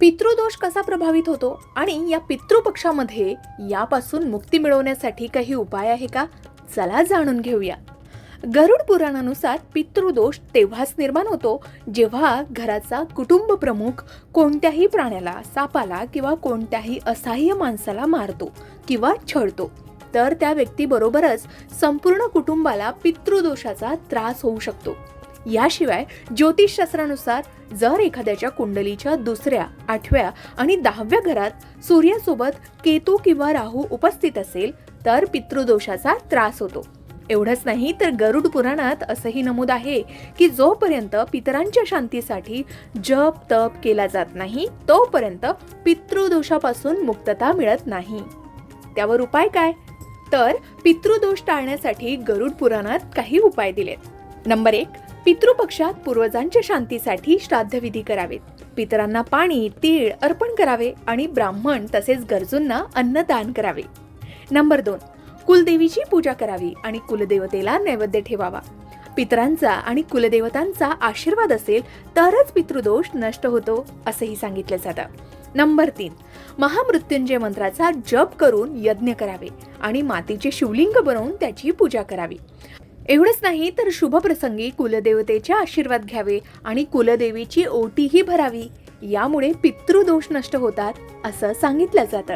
पितृदोष कसा प्रभावित होतो आणि या पितृपक्षामध्ये यापासून मुक्ती मिळवण्यासाठी काही उपाय आहे का? चला जाणून घेऊया. गरुड पुराणानुसार पितृदोष तेव्हाच निर्माण होतो जेव्हा घराचा कुटुंब प्रमुख कोणत्याही प्राण्याला सापाला किंवा कोणत्याही असहाय्य माणसाला मारतो किंवा छळतो. तर त्या व्यक्तीबरोबरच संपूर्ण कुटुंबाला पितृदोषाचा त्रास होऊ शकतो. याशिवाय ज्योतिषशास्त्रानुसार जर एखाद्याच्या कुंडलीच्या दुसऱ्या आठव्या आणि दहाव्या घरात सूर्यासोबत केतू किंवा राहू उपस्थित असेल तर पितृदोषाचा त्रास होतो. एवढंच नाही तर गरुड पुराणात असंही नमूद आहे की जोपर्यंत पितरांच्या शांतीसाठी जप तप केला जात नाही तोपर्यंत पितृदोषापासून मुक्तता मिळत नाही. त्यावर उपाय काय? तर पितृदोष टाळण्यासाठी गरुड पुराणात काही उपाय दिलेत. नंबर एक पितृपक्षात पूर्वजांच्या शांतीसाठी श्राद्धविधी करावेत. पितरांना पाणी तीळ अर्पण करावे आणि ब्राह्मण तसेच गरजूंना अन्नदान करावे. नंबर दोन कुलदेवीची पूजा करावी आणि कुलदेवतेला नैवेद्य ठेवावा. पितरांचा आणि कुलदेवतांचा आशीर्वाद असेल तरच पितृदोष नष्ट होतो असंही सांगितलं जातं. नंबर तीन महामृत्युंजय मंत्राचा जप करून यज्ञ करावे आणि मातीचे शिवलिंग बनवून त्याची पूजा करावी. एवढंच नाही तर शुभप्रसंगी कुलदेवतेचे आशीर्वाद घ्यावे आणि कुलदेवीची ओटीही भरावी. यामुळे पितृदोष नष्ट होतात असं सांगितलं जातं.